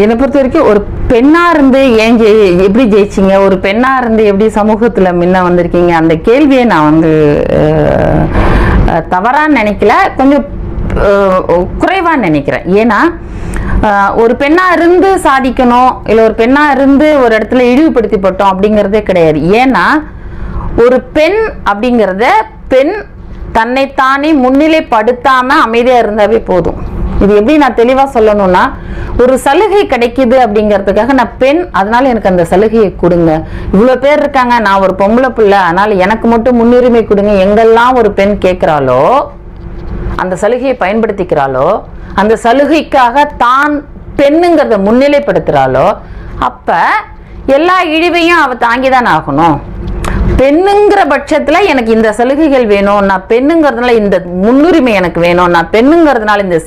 என்னை பொறுத்த வரைக்கும் ஒரு பெண்ணாக இருந்து ஏன் ஜெயி எப்படி ஜெயிச்சீங்க? ஒரு பெண்ணாக இருந்து எப்படி சமூகத்தில் முன்ன வந்திருக்கீங்க? அந்த கேள்வியை நான் வந்து தவறாக நினைக்கல. கொஞ்சம் குறைவாக நினைக்கிறேன். ஏன்னா ஒரு பெண்ணாக இருந்து சாதிக்கணும் இல்லை ஒரு பெண்ணாக இருந்து ஒரு இடத்துல இழிவுபடுத்திப்பட்டோம் அப்படிங்கிறதே கிடையாது. ஏன்னா ஒரு பெண் அப்படிங்கிறத பெண் தன்னைத்தானே முன்னிலைப்படுத்தாமல் அமைதியாக இருந்தாவே போதும். இது எப்படி நான் தெளிவாக சொல்லணும்னா ஒரு சலுகை கிடைக்குது அப்படிங்கிறதுக்காக நான் பெண் அதனால எனக்கு அந்த சலுகையை கொடுங்க. இவ்வளோ பேர் இருக்காங்க நான் ஒரு பொம்பளை பிள்ளை அதனால எனக்கு மட்டும் முன்னுரிமை கொடுங்க. எங்கெல்லாம் ஒரு பெண் கேட்குறாளோ அந்த சலுகையை பயன்படுத்திக்கிறாளோ அந்த சலுகைக்காக தான் பெண்ணுங்கிறத முன்னிலைப்படுத்துகிறாளோ அப்போ எல்லா இழிவையும் அவ தாங்கிதான் ஆகணும். பெண்ணுங்கிற பட்சத்தில் எனக்கு இந்த சலுகைகள் வேணும் நான் பெண்ணுங்கிறதுனால இந்த முன்னுரிமை எனக்கு வேணும் நான் பெண்ணுங்கிறதுனால இந்த